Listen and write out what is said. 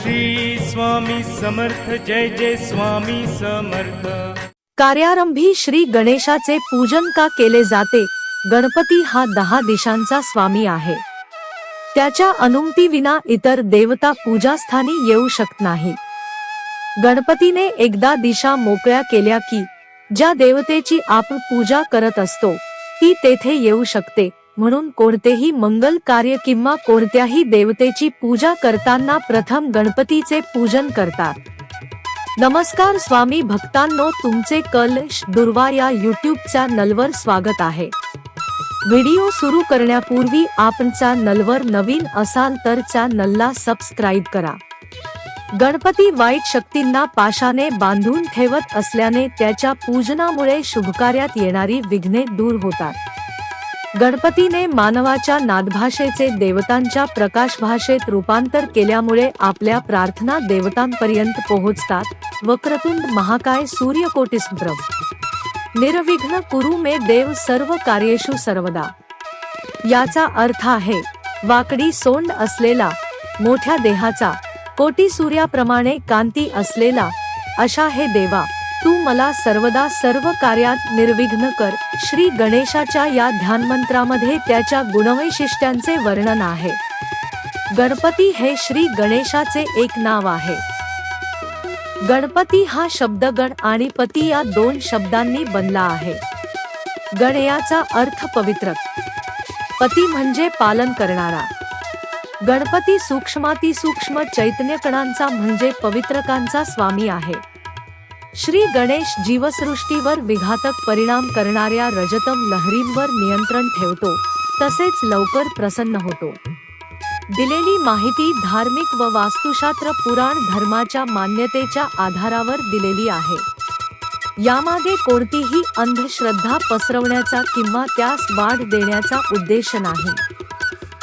श्री स्वामी समर्थ जय जय स्वामी समर्थ. कार्यारंभी श्री गणेशाचे पूजन का केले जाते? गणपती हा दहा दिशांचा स्वामी आहे. त्याच्या अनुमतीविना इतर देवता पूजास्थानी येऊ शकत नाही. गणपतीने एकदा दिशा मोकळ्या केल्या की ज्या देवतेची आपण पूजा करत असतो ती तेथे येऊ शकते. म्हणून कोणतेही मंगल कार्य किंवा कोणत्याही देवतेची पूजा करताना प्रथम गणपतीचे पूजन करतात. नमस्कार स्वामी भक्तांनो तुमचे कलश दुर्वा या युट्यूब नलवर स्वागत आहे. व्हिडिओ सुरू करण्यापूर्वी आपणचा नलवर नवीन असाल तर चॅनलला सबस्क्राईब करा. गणपती वाईट शक्तींना पाशाने बांधून ठेवत असल्याने त्याच्या पूजनामुळे शुभकार्यात येणारी विघ्ने दूर होतात. गणपतीने मानवाच्या नादभाषेचे देवतांच्या प्रकाश भाषेत रूपांतर केल्यामुळे आपल्या प्रार्थना देवतांपर्यंत पोहोचतात. वक्रतुंड महाकाय सूर्यकोटिस्भ्रम निर्विघ्न कुरु मे देव सर्व कार्येषु सर्वदा. याचा अर्थ आहे वाकडी सोंड असलेला मोठ्या देहाचा कोटी सूर्याप्रमाणे कांती असलेला अशा हे देवा तू मला सर्वदा सर्व कार्यात निर्विघ्न कर. श्री गणेशाच्या या ध्यानमंत्रामध्ये त्याच्या गुणवैशिष्ट्यांचे वर्णन आहे. गणपती हे श्री गणेशाचे एक नाव आहे. गणपती हा शब्द गण आणि पती या दोन शब्दांनी बनला आहे. गणयाचा अर्थ पवित्र. पती म्हणजे पालन करणारा. गणपती सूक्ष्माती सूक्ष्म चैतन्य कणांचा म्हणजे पवित्रकांचा स्वामी आहे. श्री गणेश जीवसृष्टीवर विघातक परिणाम करणाऱ्या रजतम लहरींवर नियंत्रण ठेवतो तसेच लवकर प्रसन्न होतो. दिलेली माहिती धार्मिक व वास्तुशास्त्र पुराण धर्माच्या मान्यतेच्या आधारावर दिलेली आहे. यामागे कोणतीही अंधश्रद्धा पसरवण्याचा किंवा त्यास वाढ देण्याचा उद्देश नाही.